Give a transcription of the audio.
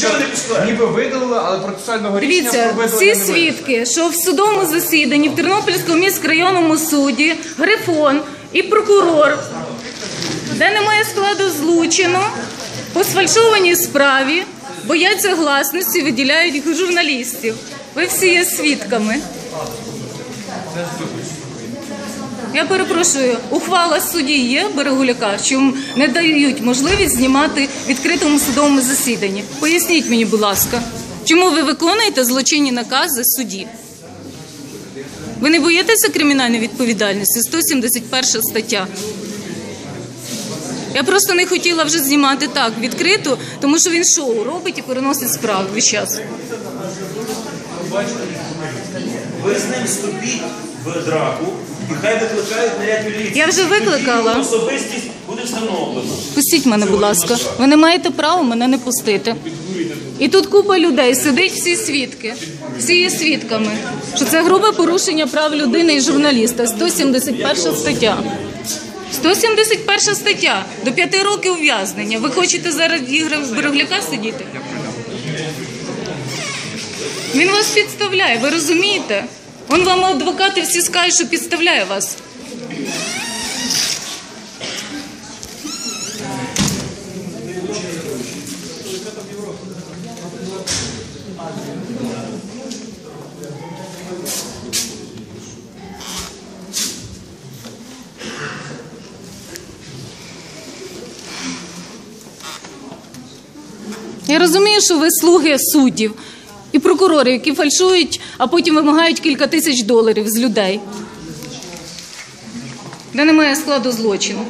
чого ви не пускаєте? ніби видалили, але процесуального рішення Дивіться, про видалення всі не видали. свідки, що в судовому засіданні в Тернопільському міськрайонному суді Грифон і прокурор, де немає складу злочину, по сфальшованій справі бояться гласності, виділяють журналістів. Ви всі є свідками. Я перепрошую, ухвала судді є Берегуляка, що не дають можливість знімати відкритому судовому засіданні. Поясніть мені, будь ласка, чому ви виконуєте злочинні накази судді? Ви не боїтеся кримінальної відповідальності? 171 стаття. Я просто не хотіла вже знімати так відкрито, тому що він шоу робить і переносить справи весь час. Вступіть в драку і хай викликають наряд міліції. Я вже викликала. Тоді Особистість буде встановлена. Пустіть мене, будь ласка. Ви не маєте права мене не пустити. І тут купа людей сидить всі свідки. Всі є свідками, що це грубе порушення прав людини і журналіста. 171 стаття. 171 стаття. До п'яти років ув'язнення. Ви хочете зараз Ігоря Берегляка сидіти? Він вас підставляє, ви розумієте? Он вам адвокати всі скажуть, що підставляє вас. Я розумію, що ви слуги суддів і прокурори, які фальшують, а потім вимагають кілька тисяч доларів з людей. Де немає складу злочину.